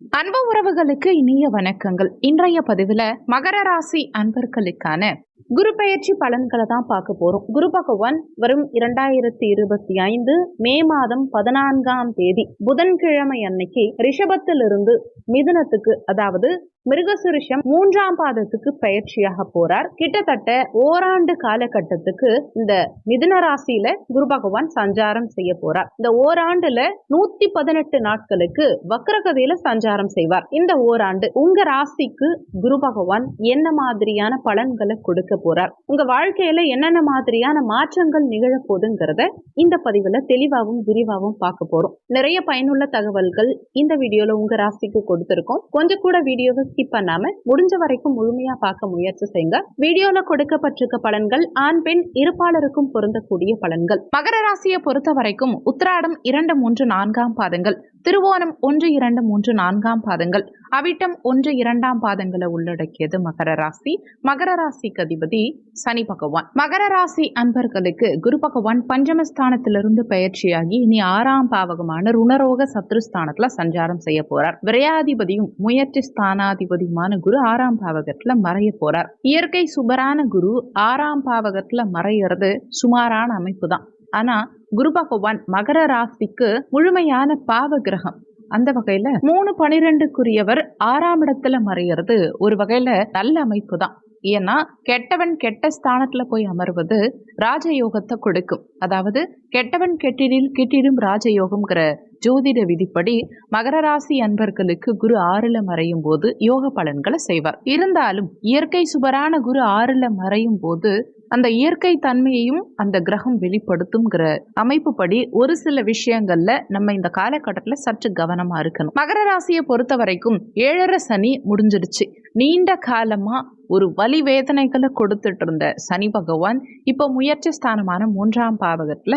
அன்பு உறவுகளுக்கு இனிய வணக்கங்கள். இன்றைய பதிவில் மகர ராசி அன்பர்களுக்கான குரு பெயர்ச்சி பலன்களை தான் பார்க்க போகிறோம் குரு பகவான் வரும் இரண்டாயிரத்தி இருபத்தி ஐந்து மே மாதம் பதினான்காம் தேதி புதன்கிழமை அன்னைக்கு ரிஷபத்திலிருந்து மிதுனத்துக்கு அதாவது மிருகசுருஷம் மூன்றாம் பாதத்துக்கு பயிற்சியாக போறார். கிட்டத்தட்ட ஓராண்டு காலகட்டத்துக்கு இந்த மிதுன ராசியில குரு பகவான் சஞ்சாரம் செய்ய போறார். இந்த ஓராண்டுல நூத்தி பதினெட்டு நாட்களுக்கு வக்ரகதியில சஞ்சாரம் சஞ்சாரம் செய்வார். இந்த ஓராண்டு உங்க ராசிக்கு குரு பகவான் என்ன மாதிரியான பலன்களை கொடுக்க போறார்? உங்க வாழ்க்கையில என்னென்ன மாதிரியான மாற்றங்கள் நிகழ போதுங்கிறத இந்த பதிவுல தெளிவாகவும் விரிவாகவும் பார்க்க போறோம். நிறைய பயனுள்ள தகவல்கள் இந்த வீடியோல உங்க ராசிக்கு கொடுத்திருக்கோம். கொஞ்சம் கூட வீடியோவை ஸ்கிப் பண்ணாம முடிஞ்ச வரைக்கும் முழுமையா பார்க்க முயற்சி செய்யுங்க வீடியோல கொடுக்கப்பட்டிருக்க பலன்கள் ஆண் பெண் இருப்பாளருக்கும் பொருந்தக்கூடிய பலன்கள். மகர ராசியை பொறுத்த வரைக்கும் உத்திராடம் இரண்டு மூன்று நான்காம் பாதங்கள். திருவோணம் ஒன்று இரண்டு மூன்று நான்கு நான்காம் பாதங்கள். அவிட்டம் ஒன்று இரண்டாம் பாதங்களை உள்ளடக்கியது மகர ராசி. மகர ராசிக்கு அதிபதி சனி பகவான். மகர ராசி அன்பர்களுக்கு குரு பகவான் பஞ்சமஸ்தானத்திலிருந்து பயிற்சியாகி இனி ஆறாம் பாவகமான ருணரோக சத்ருஸ்தானத்துல சஞ்சாரம் செய்ய போறார். விரையாதிபதியும் முயற்சி ஸ்தானாதிபதியுமான குரு ஆறாம் பாவகத்துல மறைய போறார். இயற்கை சுபரான குரு ஆறாம் பாவகத்துல மறையிறது சுமாரான அமைப்பு தான் ஆனா குரு பகவான் மகர ராசிக்கு முழுமையான பாவ கிரகம் அந்த வகையில மூணு பனிரெண்டுக்குரியவர் ஆறாம் இடத்துல மறையிறது ஒரு வகையில நல்ல அமைப்பு தான் ஏன்னா கெட்டவன் கெட்ட ஸ்தானத்துல போய் அமர்வது ராஜயோகத்தை கொடுக்கும். அதாவது கெட்டவன் கெட்டிடில் கிட்டிடும் ராஜயோகம்ங்கிற ஜோதிட விதிப்படி மகர ராசி அன்பர்களுக்கு குரு ஆறுல மறையும் போது யோக பலன்களை செய்வார். இருந்தாலும் இயற்கை சுபரான குரு ஆறுல மறையும் போது அந்த இயற்கை தன்மையையும் அந்த கிரகம் வெளிப்படுத்தும்ங்கிற அமைப்புப்படி ஒரு சில விஷயங்கள்ல நம்ம இந்த காலகட்டத்தில் சற்று கவனமா இருக்கணும். மகர ராசியை பொறுத்த வரைக்கும் ஏழரை சனி முடிஞ்சிடுச்சு. நீண்ட காலமா ஒரு வலி வேதனைகளை கொடுத்துட்டு இருந்த சனி பகவான் இப்போ முயற்சி ஸ்தானமான மூன்றாம் பாவகத்துல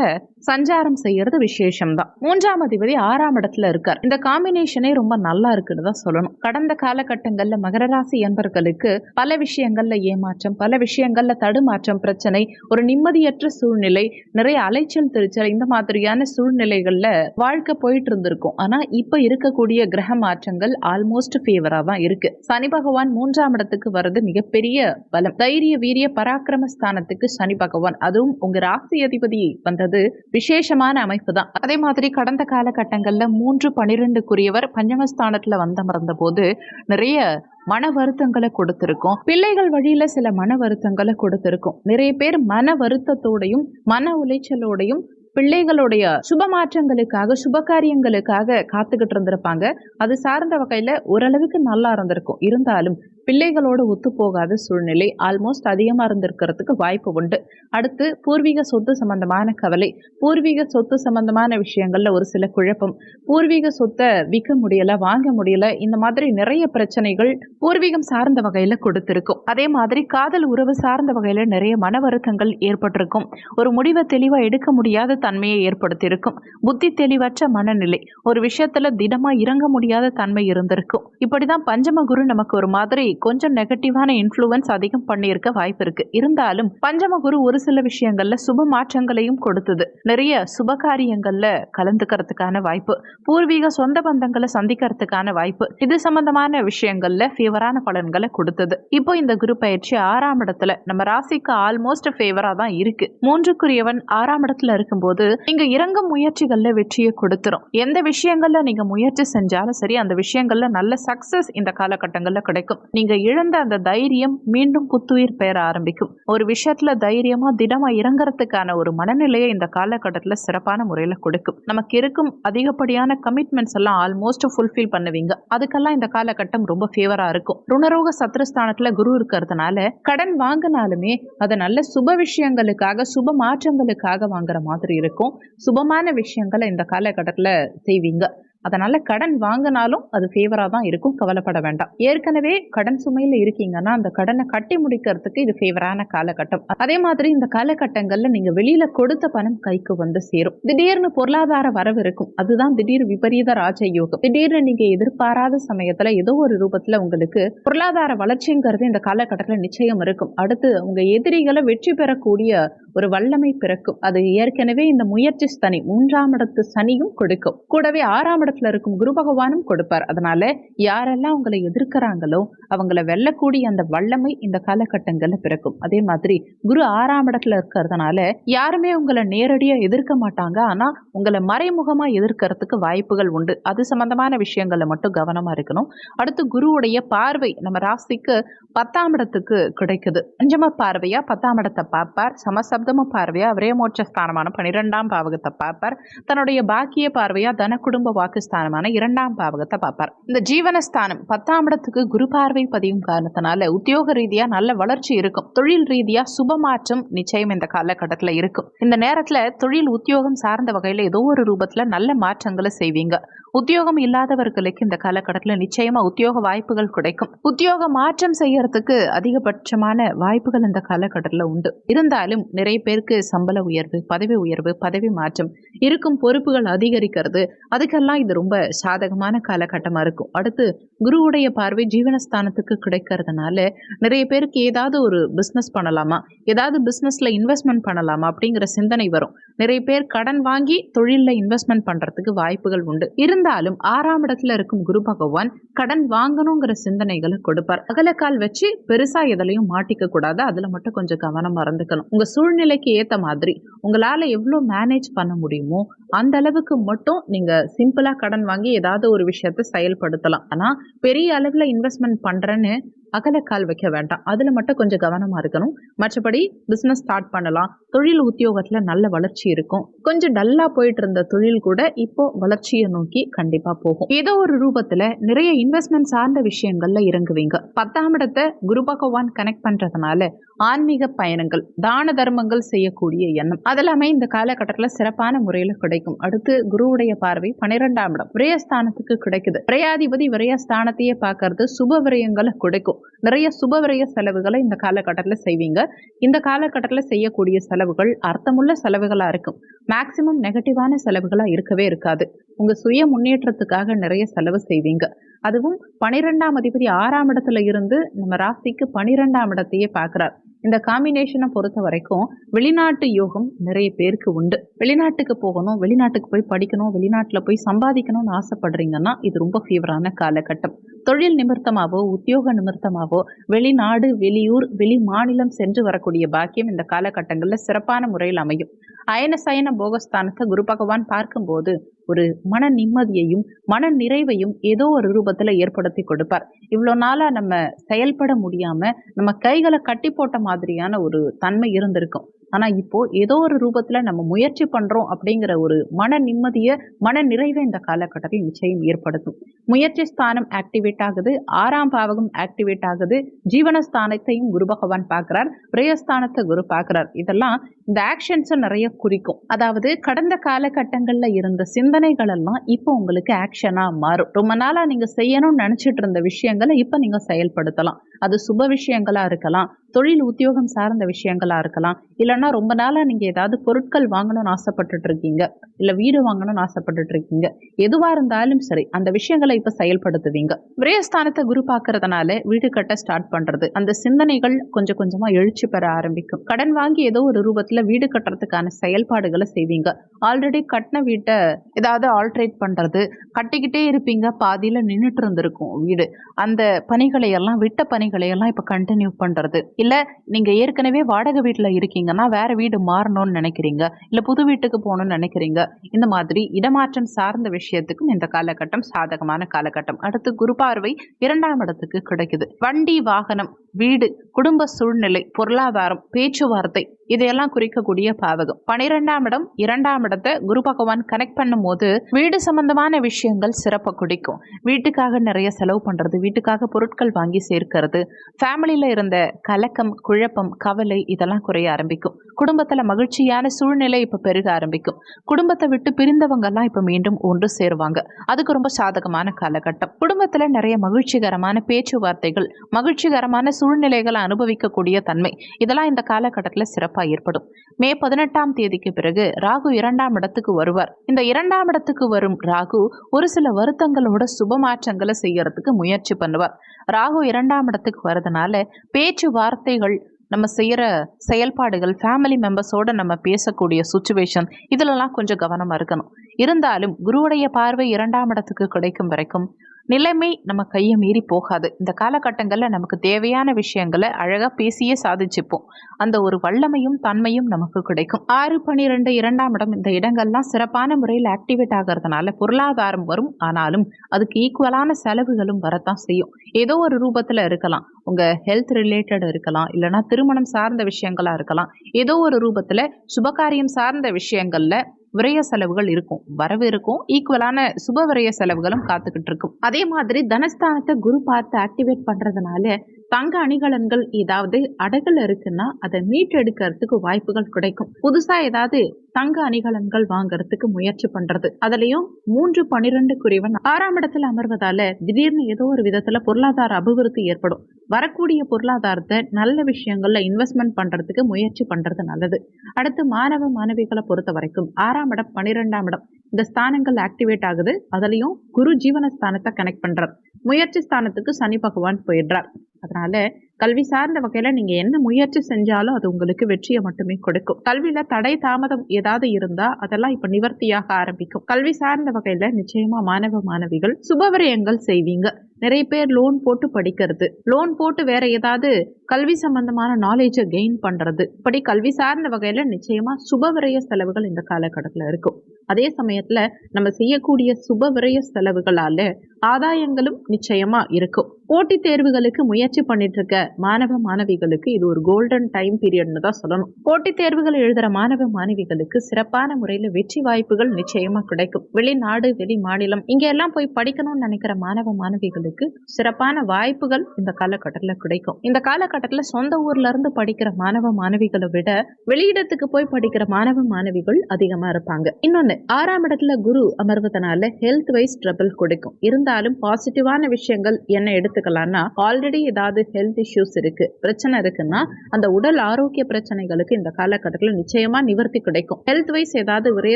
சஞ்சாரம் செய்யறது விசேஷம் தான் மூன்றாம் அதிபதி ஆறாம் இடத்துல இருக்கார். இந்த காம்பினேஷனே ரொம்ப நல்லா இருக்குன்னு தான் சொல்லணும். கடந்த காலகட்டங்கள்ல மகர ராசி என்பர்களுக்கு பல விஷயங்கள்ல ஏமாற்றம் பல விஷயங்கள்ல தடுமாற்றம் பிரச்சனை ஒரு நிம்மதியற்ற சூழ்நிலை நிறைய அலைச்சல் திருச்சல் இந்த மாதிரியான சூழ்நிலைகள்ல வாழ்க்கை போயிட்டு இருந்திருக்கும். ஆனா இப்ப இருக்கக்கூடிய கிரக மாற்றங்கள் ஆல்மோஸ்ட் ஃபேவரா தான் இருக்கு. சனி பகவான் மூன்றாம் இடத்துக்கு வர்றது மிக மிகப்பெரிய பலம். தைரிய வீரிய பராக்கிரம ஸ்தானத்துக்கு சனி பகவான். அதுவும் உங்க ராசி அதிபதி வந்தது விசேஷமான அமைப்பு தான். அதே மாதிரி கடந்த காலகட்டங்கள்ல மூன்று பனிரெண்டுக்குரியவர் பஞ்சமஸ்தானத்துல வந்தமர்ந்த போது நிறைய மன வருத்தங்களை கொடுத்திருக்கும். பிள்ளைகள் வழியில சில மன வருத்தங்களை கொடுத்திருக்கும். நிறைய பேர் மன வருத்தத்தோடையும் மன உளைச்சலோடையும் பிள்ளைகளுடைய சுப மாற்றங்களுக்காக சுப காரியங்களுக்காக காத்துக்கிட்டு இருந்திருப்பாங்க. அது சார்ந்த வகையில ஓரளவுக்கு நல்லா இருந்திருக்கும். இருந்தாலும் பிள்ளைகளோட ஒத்து போகாத சூழ்நிலை ஆல்மோஸ்ட் அதிகமாக இருந்திருக்கிறதுக்கு வாய்ப்பு உண்டு. அடுத்து பூர்வீக சொத்து சம்பந்தமான கவலை. பூர்வீக சொத்து சம்பந்தமான விஷயங்களில் ஒரு சில குழப்பம். பூர்வீக சொத்தை விற்க முடியலை வாங்க முடியலை இந்த மாதிரி நிறைய பிரச்சனைகள் பூர்வீகம் சார்ந்த வகையில் கொடுத்துருக்கும். அதே மாதிரி காதல் உறவு சார்ந்த வகையில் நிறைய மன வருத்தங்கள் ஏற்பட்டிருக்கும். ஒரு முடிவை தெளிவாக எடுக்க முடியாத தன்மையை ஏற்படுத்தியிருக்கும். புத்தி தெளிவற்ற மனநிலை. ஒரு விஷயத்தில் திடமாக இறங்க முடியாத தன்மை இருந்திருக்கும். இப்படிதான் பஞ்சம குரு நமக்கு ஒரு மாதிரி கொஞ்சம் நெகட்டிவான இன்ஃப்ளூயன்ஸ் அதிகம் பண்ணியிருக்க வாய்ப்பு இருக்கு இருந்தாலும் பஞ்சம குரு ஒரு சில விஷயங்கள்ல சுப மாற்றங்களையும் கொடுத்தது. நிறைய சுப காரியங்கள்ல கலந்துக்கிறதுக்கான வாய்ப்பு பூர்வீக சொந்த பந்தங்களை சந்திக்கிறதுக்கான வாய்ப்பு இது சம்பந்தமான விஷயங்கள்ல ஃபேவரான பலன்களை கொடுத்தது. இப்போ இந்த குரு பயிற்சி ஆறாம் இடத்துல நம்ம ராசிக்கு ஆல்மோஸ்ட் ஃபேவரா தான் இருக்கு. மூன்றுக்குரியவன் ஆறாம் இடத்துல இருக்கும்போது நீங்க இறங்கும் முயற்சிகள்ல வெற்றியை கொடுத்துரும். எந்த விஷயங்கள்ல நீங்க முயற்சி செஞ்சாலும் சரி அந்த விஷயங்கள்ல நல்ல சக்சஸ் இந்த காலகட்டங்கள்ல கிடைக்கும். நீங்க இழந்த அந்த தைரியம் மீண்டும் புத்துயிர் பெற ஆரம்பிக்கும். ஒரு விஷயத்துல தைரியமா திடமா இறங்குறதுக்கான ஒரு மனநிலையை இந்த காலகட்டத்துல சிறப்பான முறையில கொடுக்கும். நமக்கு இருக்கும் அதிகப்படியான கமிட்மெண்ட்ஸ் எல்லாம் ஆல்மோஸ்ட் ஃபுல்ஃபில் பண்ணுவீங்க. அதுக்கெல்லாம் இந்த காலகட்டம் ரொம்ப ஃபேவரா இருக்கும். ருணரோக சத்ருஸ்தானத்துல குரு இருக்கிறதுனால கடன் வாங்கினாலுமே அதை நல்ல சுப விஷயங்களுக்காக சுப மாற்றங்களுக்காக வாங்குற மாதிரி இருக்கும். சுபமான விஷயங்களை இந்த காலகட்டத்துல செய்வீங்க. அதனால கடன் வாங்கினாலும் அது ஃபேவரா தான் இருக்கும். கவலைப்பட வேண்டாம். ஏற்கனவே கடன் சுமையில இருக்கீங்கன்னா அந்த கடனை கட்டி முடிக்கிறதுக்கு இது ஃபேவரான காலகட்டம். அதே மாதிரி இந்த காலகட்டங்கள்ல நீங்க வெளியில கொடுத்த பணம் கைக்கு வந்து சேரும். திடீர்னு பொருளாதார வரவு இருக்கும். அதுதான் திடீர் விபரீத ராஜயோகம். திடீர்னு நீங்க எதிர்பாராத சமயத்துல ஏதோ ஒரு ரூபத்துல உங்களுக்கு பொருளாதார வளர்ச்சிங்கிறது இந்த காலகட்டத்தில் நிச்சயம் இருக்கும். அடுத்து உங்க எதிரிகளை வெற்றி பெறக்கூடிய ஒரு வல்லமை பிறக்கும். அது ஏற்கனவே இந்த முயற்சி சனி மூன்றாம் இடத்து சனியும் கொடுக்கும். கூடவே ஆறாம் இடத்துல இருக்கும் குரு பகவானும் கொடுப்பார். அதனால யாரெல்லாம் உங்களை எதிர்க்கிறாங்களோ அவங்கள வெல்லக்கூடிய அந்த வல்லமை இந்த காலகட்டங்கள்ல பிறக்கும். அதே மாதிரி குரு ஆறாம் இடத்துல இருக்கிறதுனால யாருமே உங்களை நேரடியா எதிர்க்க மாட்டாங்க. ஆனா உங்களை மறைமுகமா எதிர்க்கிறதுக்கு வாய்ப்புகள் உண்டு. அது சம்பந்தமான விஷயங்கள்ல மட்டும் கவனமா இருக்கணும். அடுத்து குருவுடைய பார்வை நம்ம ராசிக்கு பத்தாம் இடத்துக்கு கிடைக்குது. அஞ்சம பார்வையா பத்தாம் இடத்தை பார்ப்பார். சமசப்தம பார்வையா விரயமோட்ச ஸ்தானமான பனிரெண்டாம் பாவகத்தை பார்ப்பார். தன்னுடைய பாக்கிய பார்வையா தன குடும்ப வாக்கு வாக்குஸ்தானமான இரண்டாம் பாவகத்தை பார்ப்பார். இந்த ஜீவனஸ்தானம் பத்தாம் இடத்துக்கு குரு பார்வை பதியும் காரணத்தினால உத்தியோக ரீதியா நல்ல வளர்ச்சி இருக்கும். தொழில் ரீதியா சுப மாற்றம் நிச்சயம் இந்த காலகட்டத்தில் இருக்கும். இந்த நேரத்துல தொழில் உத்தியோகம் சார்ந்த வகையில ஏதோ ஒரு ரூபத்துல நல்ல மாற்றங்களை செய்வீங்க. உத்தியோகம் இல்லாதவர்களுக்கு இந்த காலகட்டத்தில் நிச்சயமா உத்தியோக வாய்ப்புகள் கிடைக்கும். உத்தியோக மாற்றம் செய்யறதுக்கு அதிகபட்சமான வாய்ப்புகள் இந்த காலகட்டத்தில் உண்டு. இருந்தாலும் நிறைய பேருக்கு சம்பள உயர்வு பதவி உயர்வு பதவி மாற்றம் இருக்கும் பொறுப்புகள் அதிகரிக்கிறது. அதுக்கெல்லாம் இது ரொம்ப சாதகமான காலகட்டமாக இருக்கும். அடுத்து குருவுடைய பார்வை ஜீவனஸ்தானத்துக்கு கிடைக்கிறதுனால நிறைய பேருக்கு ஏதாவது ஒரு பிஸ்னஸ் பண்ணலாமா? ஏதாவது பிஸ்னஸில் இன்வெஸ்ட்மெண்ட் பண்ணலாமா? அப்படிங்கிற சிந்தனை வரும். நிறைய பேர் கடன் வாங்கி தொழிலில் இன்வெஸ்ட்மெண்ட் பண்ணுறதுக்கு வாய்ப்புகள் உண்டு. இருந்தாலும் ஆறாம் இடத்துல இருக்கும் குரு பகவான் கடன் வாங்கணுங்கிற சிந்தனைகளை கொடுப்பார். அகலக்கால் வச்சு பெருசா எதுலையும் மாட்டிக்க கூடாது அதுல மட்டும் கொஞ்சம் கவனம் மறந்துக்கணும். உங்க சூழ்நிலைக்கு ஏத்த மாதிரி உங்களால் எவ்வளோ மேனேஜ் பண்ண முடியுமோ அந்த அளவுக்கு மட்டும் நீங்கள் சிம்பிளாக கடன் வாங்கி ஏதாவது ஒரு விஷயத்தை செயல்படுத்தலாம். ஆனால் பெரிய அளவில் இன்வெஸ்ட்மெண்ட் பண்ணுறேன்னு அகலக்கால் வைக்க வேண்டாம். அதில் மட்டும் கொஞ்சம் கவனமாக இருக்கணும். மற்றபடி பிஸ்னஸ் ஸ்டார்ட் பண்ணலாம். தொழில் உத்தியோகத்தில் நல்ல வளர்ச்சி இருக்கும். கொஞ்சம் டல்லாக போயிட்டு இருந்த தொழில் கூட இப்போ வளர்ச்சியை நோக்கி கண்டிப்பாக போகும். ஏதோ ஒரு ரூபத்தில் நிறைய இன்வெஸ்ட்மெண்ட் சார்ந்த விஷயங்களில் இறங்குவீங்க. பத்தாம் இடத்தை குரு பகவான் கனெக்ட் பண்ணுறதுனால ஆன்மீக பயணங்கள் தான தர்மங்கள் செய்யக்கூடிய எண்ணம். அதெல்லாமே இந்த காலகட்டத்தில் சிறப்பான முறையில் கிடைக்கும். அடுத்து குருவுடைய பார்வை பன்னிரெண்டாம் இடம். விரயஸ்தானத்துக்கு கிடைக்குது. விரையாதிபதி விரயஸ்தானத்தையே பார்க்கறது சுப விரயங்களை கொடுக்கும். நிறைய சுப விரய செலவுகளை இந்த காலகட்டத்தில் செய்வீங்க. இந்த காலகட்டத்தில் செய்யக்கூடிய செலவுகள் அர்த்தமுள்ள செலவுகளாக இருக்கும். மேக்சிமம் நெகட்டிவான செலவுகளாக இருக்கவே இருக்காது. உங்கள் சுய முன்னேற்றத்துக்காக நிறைய செலவு செய்வீங்க. அதுவும் பனிரெண்டாம் அதிபதி ஆறாம் இடத்துல இருந்து நம்ம ராசிக்கு பனிரெண்டாம் இடத்தையே பார்க்குறார். இந்த காம்பினேஷனை பொறுத்த வரைக்கும் வெளிநாட்டு யோகம் நிறைய பேருக்கு உண்டு. வெளிநாட்டுக்கு போகணும் வெளிநாட்டுக்கு போய் படிக்கணும் வெளிநாட்டில் போய் சம்பாதிக்கணும்னு ஆசைப்படுறீங்கன்னா இது ரொம்ப ஃபீவரான காலகட்டம். தொழில் நிமித்தமாகவோ உத்தியோக நிமித்தமாகவோ வெளிநாடு வெளியூர் வெளி மாநிலம் சென்று வரக்கூடிய பாக்கியம் இந்த காலகட்டங்களில் சிறப்பான முறையில் அமையும். அயன சயன போகஸ்தானத்தை குரு பகவான் பார்க்கும்போது ஒரு மன நிம்மதியையும் மன நிறைவையும் ஏதோ ஒரு ரூபத்தில் ஏற்படுத்தி கொடுப்பார். இவ்வளோ நாளாக நம்ம செயல்பட முடியாமல் நம்ம கைகளை கட்டி போட்ட மாதிரியான ஒரு தன்மை இருந்திருக்கும். ஆனால் இப்போது ஏதோ ஒரு ரூபத்தில் நம்ம முயற்சி பண்ணுறோம் அப்படிங்கிற ஒரு மன நிம்மதியை மன நிறைவை இந்த காலகட்டத்தில் நிச்சயம் ஏற்படுத்தும். முயற்சி ஸ்தானம் ஆக்டிவேட் ஆகுது ஆறாம் பாவகம் ஆக்டிவேட் ஆகுது ஜீவனஸ்தானத்தையும் குரு பகவான் பார்க்குறார் பிரயஸ்தானத்தை குரு பார்க்குறார். இதெல்லாம் இந்த ஆக்ஷன்ஸை நிறைய குறிக்கும். அதாவது கடந்த காலகட்டங்களில் இருந்த சிந்தனைகள் எல்லாம் இப்போ உங்களுக்கு ஆக்ஷனாக மாறும். ரொம்ப நாளாக நீங்கள் செய்யணும்னு நினச்சிட்டு இருந்த விஷயங்களை இப்போ நீங்கள் செயல்படுத்தலாம். அது சுப விஷயங்களா இருக்கலாம் தொழில் உத்தியோகம் சார்ந்த விஷயங்களா இருக்கலாம் இல்லைன்னா ரொம்ப நாளா நீங்க ஏதாவது பொருட்கள் வாங்கணும்னு ஆசைப்பட்டுட்டு இருக்கீங்க இல்ல வீடு வாங்கணும்னு ஆசைப்பட்டுட்டு இருக்கீங்க எதுவா இருந்தாலும் சரி அந்த விஷயங்களை இப்ப செயல்படுத்துவீங்க. விரயஸ்தானத்தை குரு பார்க்கறதுனால வீடு கட்ட ஸ்டார்ட் பண்றது அந்த சிந்தனைகள் கொஞ்சம் கொஞ்சமா எழுச்சி பெற ஆரம்பிக்கும். கடன் வாங்கி ஏதோ ஒரு ரூபத்துல வீடு கட்டுறதுக்கான செயல்பாடுகளை செய்வீங்க. ஆல்ரெடி கட்டின வீட்டை ஏதாவது ஆல்ட்ரேட் பண்றது கட்டிக்கிட்டே இருப்பீங்க பாதியில நின்றுட்டு இருந்திருக்கும் வீடு. அந்த பணிகளை எல்லாம் விட்ட பணி எல்லாம் இப்போ கண்டினியூ பண்ணுறது இல்லை நீங்கள் ஏற்கனவே வாடகை வீட்டில் இருக்கீங்கன்னா வேற வீடு மாறணும்னு நினைக்கிறீங்க. இல்லை புது வீட்டுக்கு போகணும்னு நினைக்கிறீங்க. இந்த மாதிரி இடமாற்றம் சார்ந்த விஷயத்துக்கும் இந்த காலகட்டம் சாதகமான காலகட்டம். அடுத்து குரு பார்வை இரண்டாம் இடத்துக்கு கிடைக்குது. வண்டி வாகனம் வீடு குடும்ப சூழ்நிலை பொருளாதாரம் பேச்சுவார்த்தை இதையெல்லாம் குறிக்கக்கூடிய பாவகம் பனிரெண்டாம் இடம் இரண்டாம் இடத்தை குரு பகவான் கனெக்ட் பண்ணும் போது வீடு சம்பந்தமான விஷயங்கள் சிறப்பாக குடிக்கும். வீட்டுக்காக நிறைய செலவு பண்றது வீட்டுக்காக பொருட்கள் வாங்கி சேர்க்கிறது ஃபேமிலியில இருந்த கலக்கம் குழப்பம் கவலை இதெல்லாம் குறைய ஆரம்பிக்கும். குடும்பத்துல மகிழ்ச்சியான சூழ்நிலை இப்ப பெருக ஆரம்பிக்கும். குடும்பத்தை விட்டு பிரிந்தவங்கெல்லாம் இப்ப மீண்டும் ஒன்று சேருவாங்க. அதுக்கு ரொம்ப சாதகமான காலகட்டம். குடும்பத்துல நிறைய மகிழ்ச்சிகரமான பேச்சுவார்த்தைகள் மகிழ்ச்சிகரமான சூழ்நிலைகளை அனுபவிக்கக்கூடிய தன்மை. இதெல்லாம் இந்த காலகட்டத்தில் சிறப்பாக ஏற்படும். மே பதினெட்டாம் தேதிக்கு பிறகு ராகு இரண்டாம் இடத்துக்கு வருவார். இந்த இரண்டாம் இடத்துக்கு வரும் ராகு ஒரு சில வருத்தங்களோட சுப மாற்றங்களை செய்யறதுக்கு முயற்சி பண்ணுவார். ராகு இரண்டாம் இடத்துக்கு வரதுனால பேச்சு வார்த்தைகள் நம்ம செய்கிற செயல்பாடுகள் ஃபேமிலி மெம்பர்ஸோட நம்ம பேசக்கூடிய சுச்சுவேஷன் இதிலெல்லாம் கொஞ்சம் கவனமாக இருக்கணும். இருந்தாலும் குருவுடைய பார்வை இரண்டாம் இடத்துக்கு கிடைக்கும் வரைக்கும் நிலைமை நம்ம கையை மீறி போகாது. இந்த காலகட்டங்களில் நமக்கு தேவையான விஷயங்களை அழகாக பேசியே சாதிச்சுப்போம். அந்த ஒரு வல்லமையும் தன்மையும் நமக்கு கிடைக்கும். ஆறு பன்னிரெண்டு இரண்டாம் இடம் இந்த இடங்கள்லாம் சிறப்பான முறையில் ஆக்டிவேட் ஆகிறதுனால பொருளாதாரம் வரும். ஆனாலும் அதுக்கு ஈக்குவலான செலவுகளும் வரத்தான் செய்யும். ஏதோ ஒரு ரூபத்தில் இருக்கலாம். உங்கள் ஹெல்த் ரிலேட்டட் இருக்கலாம். இல்லைனா திருமணம் சார்ந்த விஷயங்களாக இருக்கலாம். ஏதோ ஒரு ரூபத்தில் சுபகாரியம் சார்ந்த விஷயங்களில் விரய செலவுகள் இருக்கும். வரவு இருக்கும். ஈக்குவலான சுப விரய செலவுகளும் காத்துக்கிட்டு இருக்கும். அதே மாதிரி தனஸ்தானத்தை குரு பார்த்து ஆக்டிவேட் பண்றதுனால தங்க அணிகலன்கள் ஏதாவது அடகுல இருக்குன்னா அதை மீட்டெடுக்கிறதுக்கு வாய்ப்புகள் கிடைக்கும். புதுசா ஏதாவது தங்க அணிகலன்கள் வாங்குறதுக்கு முயற்சி பண்றது. அதுலயும் மூன்று பனிரெண்டு குறைவன் ஆறாம் இடத்துல அமர்வதால திடீர்னு ஏதோ ஒரு விதத்துல பொருளாதார அபிவிருத்தி ஏற்படும். வரக்கூடிய பொருளாதாரத்தை நல்ல விஷயங்கள்ல இன்வெஸ்ட்மெண்ட் பண்றதுக்கு முயற்சி பண்றது நல்லது. அடுத்து மாணவ மாணவிகளை பொறுத்த வரைக்கும் ஆறாம் இடம் பன்னிரெண்டாம் இடம் இந்த ஸ்தானங்கள் ஆக்டிவேட் ஆகுது. அதுலயும் குரு ஜீவன ஸ்தானத்தை கனெக்ட் பண்றார். முயற்சி ஸ்தானத்துக்கு சனி பகவான் போயிடுறார். அதனால கல்வி சார்ந்த வகையில நீங்க என்ன முயற்சி செஞ்சாலும் அது உங்களுக்கு வெற்றியை மட்டுமே கொடுக்கும். கல்வியில தடை தாமதம் ஏதாவது இருந்தா அதெல்லாம் இப்ப நிவர்த்தியாக ஆரம்பிக்கும். கல்வி சார்ந்த வகையில நிச்சயமா மாணவ மாணவிகள் சுபவிரயங்கள் செய்வீங்க. நிறைய பேர் லோன் போட்டு படிக்கிறது. லோன் போட்டு வேற ஏதாவது கல்வி சம்பந்தமான நாலேஜை கெயின் பண்றது. இப்படி கல்வி சார்ந்த வகையில நிச்சயமா சுப விரய செலவுகள் இந்த காலகட்டத்தில் இருக்கும். அதே சமயத்துல நம்ம செய்யக்கூடிய சுப விரய செலவுகளால ஆதாயங்களும் நிச்சயமா இருக்கும். போட்டித் தேர்வுகளுக்கு முயற்சி பண்ணிட்டு இருக்க மாணவ மாணவிகளுக்கு இது ஒரு கோல்டன் டைம் பீரியட்னு தான் சொல்லணும். போட்டித் தேர்வுகள் எழுதுற மாணவ மாணவிகளுக்கு சிறப்பான முறையில் வெற்றி வாய்ப்புகள் நிச்சயமா கிடைக்கும். வெளிநாடு வெளி மாநிலம் இங்க எல்லாம் போய் படிக்கணும்னு நினைக்கிற மாணவ மாணவிகளுக்கு சிறப்பான வாய்ப்புகள் இந்த காலகட்டத்தில் கிடைக்கும். இந்த காலகட்டத்தில் சொந்த ஊர்ல இருந்து படிக்கிற மாணவ மாணவிகளை விட வெளியிடத்துக்கு போய் படிக்கிற மாணவ மாணவிகள் அதிகமா இருப்பாங்க. இன்னொன்னு ஆறாம் இடத்துல குரு அமர்வதனால ஹெல்த் வைஸ் ட்ரபிள் கொடுக்கும். இருந்தாலும் பாசிட்டிவான விஷயங்கள் என்ன எடுத்துக்கலாம்னா ஆல்ரெடி ஏதாவது ஹெல்த் இஷ்யூஸ் இருக்கு பிரச்சனை இருக்குன்னா அந்த உடல் ஆரோக்கிய பிரச்சனைகளுக்கு இந்த காலகட்டத்தில் நிச்சயமா நிவர்த்தி கிடைக்கும். ஹெல்த் வைஸ் ஏதாவது விரைய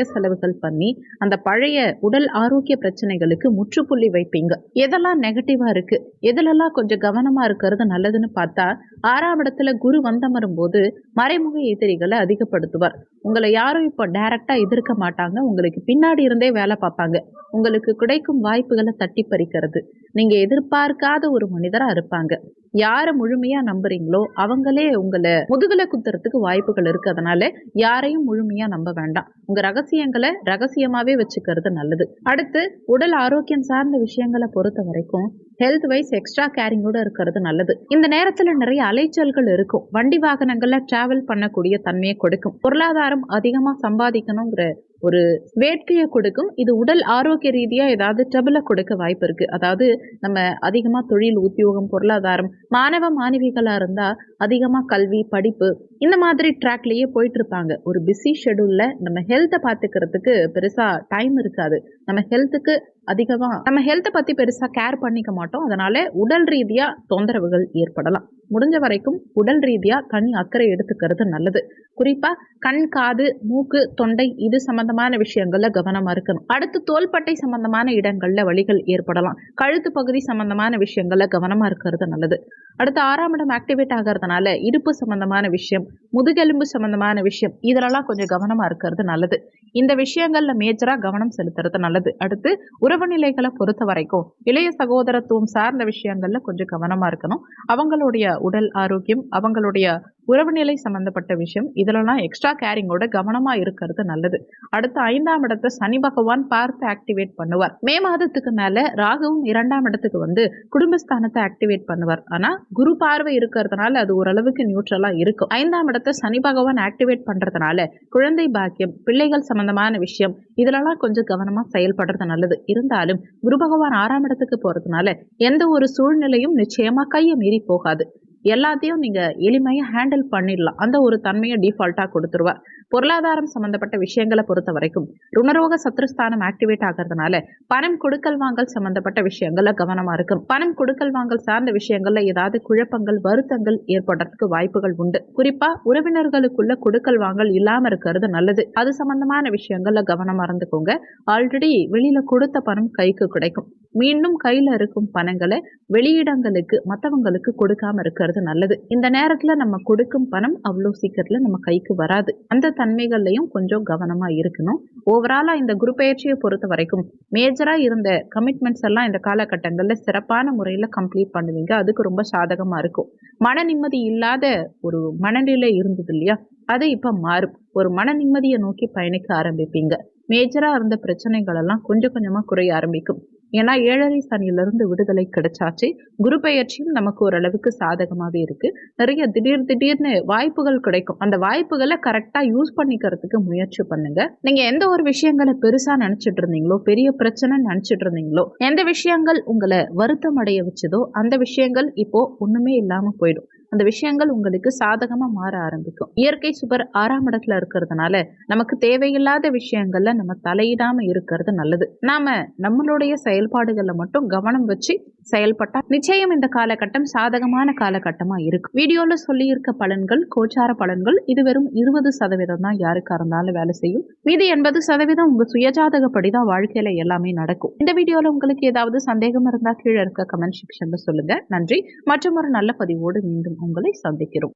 செலவுகள் பண்ணி அந்த பழைய உடல் ஆரோக்கிய பிரச்சனைகளுக்கு முற்றுப்புள்ளி வைப்பீங்க. எதெல்லாம் நெகட்டிவ் இருக்கு. எதுலெல்லாம் கொஞ்சம் கவனமா இருக்கிறது நல்லதுன்னு பார்த்தா ஆறாம் இடத்துல குரு வந்தமரும் போது மறைமுக எதிரிகளை அதிகப்படுத்துவார். உங்களை யாரும் இப்போ டைரக்டா எதிர்க்க மாட்டாங்க. உங்களுக்கு பின்னாடி இருந்தே வேலை பார்ப்பாங்க. உங்களுக்கு கிடைக்கும் வாய்ப்புகளை தட்டி பறிக்கிறது. நீங்க எதிர்பார்க்காத ஒரு மனிதரா இருப்பாங்க. யாரை முழுமையா நம்புறீங்களோ அவங்களே உங்களை முதுகுல குத்துறதுக்கு வாய்ப்புகள் இருக்கு. அதனால யாரையும் முழுமையா நம்ப வேண்டாம். உங்க ரகசியங்களை ரகசியமாவே வச்சுக்கிறது நல்லது. அடுத்து உடல் ஆரோக்கியம் சார்ந்த விஷயங்களை பொறுத்த வரைக்கும் ஹெல்த் வைஸ் எக்ஸ்ட்ரா கேரிங்கோட இருக்கிறது நல்லது. இந்த நேரத்துல நிறைய அலைச்சல்கள் இருக்கும். வண்டி வாகனங்கள்ல டிராவல் பண்ணக்கூடிய தன்மையை கொடுக்கும். பொருளாதாரம் அதிகமா சம்பாதிக்கணுங்கிற ஒரு வேட்கையை கொடுக்கும். இது உடல் ஆரோக்கிய ரீதியாக ஏதாவது ட்ரபிளை கொடுக்க வாய்ப்பு இருக்குது அதாவது நம்ம அதிகமாக தொழில் உத்தியோகம் பொருளாதாரம் மாணவ மாணவிகளாக இருந்தால் அதிகமாக கல்வி படிப்பு இந்த மாதிரி ட்ராக்லேயே போயிட்டு இருப்பாங்க. ஒரு பிஸி ஷெடியூலில் நம்ம ஹெல்த்தை பார்த்துக்கிறதுக்கு பெருசாக டைம் இருக்காது. நம்ம ஹெல்த்துக்கு அதிகமாக நம்ம ஹெல்த்தை பற்றி பெருசாக கேர் பண்ணிக்க மாட்டோம். அதனால உடல் ரீதியாக தொந்தரவுகள் ஏற்படலாம். முடிஞ்ச வரைக்கும் உடல் ரீதியாக தனி அக்கறை எடுத்துக்கிறது நல்லது. குறிப்பாக கண் காது மூக்கு தொண்டை இது சம்பந்தமான விஷயங்களில் கவனமாக இருக்கணும். அடுத்து தோள்பட்டை சம்பந்தமான இடங்களில் வழிகள் ஏற்படலாம். கழுத்து பகுதி சம்பந்தமான விஷயங்களில் கவனமாக இருக்கிறது நல்லது. அடுத்து ஆறாம் இடம் ஆக்டிவேட் ஆகிறதுனால இடுப்பு சம்பந்தமான விஷயம் முதுகெலும்பு சம்பந்தமான விஷயம் இதிலெல்லாம் கொஞ்சம் கவனமாக இருக்கிறது நல்லது. இந்த விஷயங்களில் மேஜராக கவனம் செலுத்துறது நல்லது. அடுத்து உறவு நிலைகளை பொறுத்த வரைக்கும் இளைய சகோதரத்துவம் சார்ந்த விஷயங்கள்ல கொஞ்சம் கவனமா இருக்கணும். அவங்களுடைய உடல் ஆரோக்கியம் அவங்களுடைய உறவு நிலை சம்பந்தப்பட்ட விஷயம். இதுலலாம் எக்ஸ்ட்ரா கேரிங்கோட கவனமாக இருக்கிறது நல்லது. அடுத்து ஐந்தாம் இடத்தை சனி பகவான் பார்த்து ஆக்டிவேட் பண்ணுவார். மே மாதத்துக்கு மேலே ராகுவும் இரண்டாம் இடத்துக்கு வந்து குடும்பஸ்தானத்தை ஆக்டிவேட் பண்ணுவார். ஆனால் குரு பார்வை இருக்கிறதுனால அது ஓரளவுக்கு நியூட்ரலாக இருக்கும். ஐந்தாம் இடத்தை சனி பகவான் ஆக்டிவேட் பண்ணுறதுனால குழந்தை பாக்கியம் பிள்ளைகள் சம்பந்தமான விஷயம் இதுலலாம் கொஞ்சம் கவனமாக செயல்படுறது நல்லது. இருந்தாலும் குரு பகவான் ஆறாம் இடத்துக்கு போகிறதுனால எந்த ஒரு சூழ்நிலையும் நிச்சயமாக கையை மீறி போகாது. எல்லாத்தையும் நீங்கள் எளிமையாக ஹேண்டில் பண்ணிடலாம். அந்த ஒரு தன்மையை டிஃபால்ட்டாக கொடுத்துருவா பொருளாதாரம் சம்மந்தப்பட்ட விஷயங்களை பொறுத்த வரைக்கும் ருணரோக சத்ருஸ்தானம் ஆக்டிவேட் ஆகிறதுனால பணம் கொடுக்கல் வாங்கல் சம்மந்தப்பட்ட விஷயங்கள்ல கவனமாக இருக்கும். பணம் கொடுக்கல் வாங்கல் சார்ந்த விஷயங்கள்ல ஏதாவது குழப்பங்கள் வருத்தங்கள் ஏற்படுறதுக்கு வாய்ப்புகள் உண்டு. குறிப்பாக உறவினர்களுக்குள்ள கொடுக்கல் வாங்கல் இல்லாமல் இருக்கிறது நல்லது. அது சம்மந்தமான விஷயங்கள்ல கவனமாக இருந்துக்கோங்க ஆல்ரெடி வெளியில் கொடுத்த பணம் கைக்கு கிடைக்கும். மீண்டும் கையில் இருக்கும் பணங்களை வெளியிடங்களுக்கு மற்றவங்களுக்கு கொடுக்காம இருக்கிறது நல்லது. இந்த நேரத்துல நம்ம கொடுக்கும் பணம் அவ்வளோ சீக்கிரத்துல நம்ம கைக்கு வராது. அந்த தன்மைகள்லையும் கொஞ்சம் கவனமா இருக்கணும். ஓவராலா இந்த குரு பயிற்சியை பொறுத்த வரைக்கும் மேஜரா இருந்த கமிட்மெண்ட்ஸ் எல்லாம் இந்த காலகட்டங்களில் சிறப்பான முறையில் கம்ப்ளீட் பண்ணுவீங்க. அதுக்கு ரொம்ப சாதகமா இருக்கும். மன நிம்மதி இல்லாத ஒரு மனநிலை இருந்தது இல்லையா? அது இப்ப மாறும். ஒரு மன நிம்மதியை நோக்கி பயணிக்க ஆரம்பிப்பீங்க. மேஜரா இருந்த பிரச்சனைகள் எல்லாம் கொஞ்சம் கொஞ்சமா குறைய ஆரம்பிக்கும். ஏன்னா ஏழரை சனியிலிருந்து விடுதலை கிடைச்சாச்சு. குரு பெயர்ச்சியும் நமக்கு ஓரளவுக்கு சாதகமாகவே இருக்கு. நிறைய திடீர் திடீர்னு வாய்ப்புகள் கிடைக்கும். அந்த வாய்ப்புகளை கரெக்டாக யூஸ் பண்ணிக்கிறதுக்கு முயற்சி பண்ணுங்க. நீங்க எந்த ஒரு விஷயங்களை பெருசா நினைச்சிட்டு இருந்தீங்களோ பெரிய பிரச்சனை நினைச்சிட்டு இருந்தீங்களோ எந்த விஷயங்கள் உங்களை வருத்தம் அடைய வச்சதோ அந்த விஷயங்கள் இப்போ ஒண்ணுமே இல்லாம போயிடும். அந்த விஷயங்கள் உங்களுக்கு சாதகமா மாற ஆரம்பிக்கும். இயற்கை சுபர் ஆறாம் இடத்துல இருக்கிறதுனால நமக்கு தேவையில்லாத விஷயங்கள்ல நம்ம தலையிடாம இருக்கிறது நல்லது. நாம நம்மளுடைய செயல்பாடுகள்ல மட்டும் கவனம் வச்சு செயல்பட்டா நிச்சயம் இந்த காலகட்டம் சாதகமான காலகட்டமா இருக்கு. வீடியோல சொல்லி இருக்க பலன்கள் கோச்சார பலன்கள் இது வெறும் இருபது சதவீதம் தான் யாருக்கா இருந்தாலும் வேலை செய்யும். மீதி எண்பது சதவீதம் உங்க சுயஜாதகப்படி தான் வாழ்க்கையில எல்லாமே நடக்கும். இந்த வீடியோல உங்களுக்கு ஏதாவது சந்தேகம் இருந்தா கீழே இருக்க கமெண்ட் செக்ஷன்ல சொல்லுங்க. நன்றி. மற்றும் ஒரு நல்ல பதிவோடு மீண்டும் உங்களை சந்திக்கிறோம்.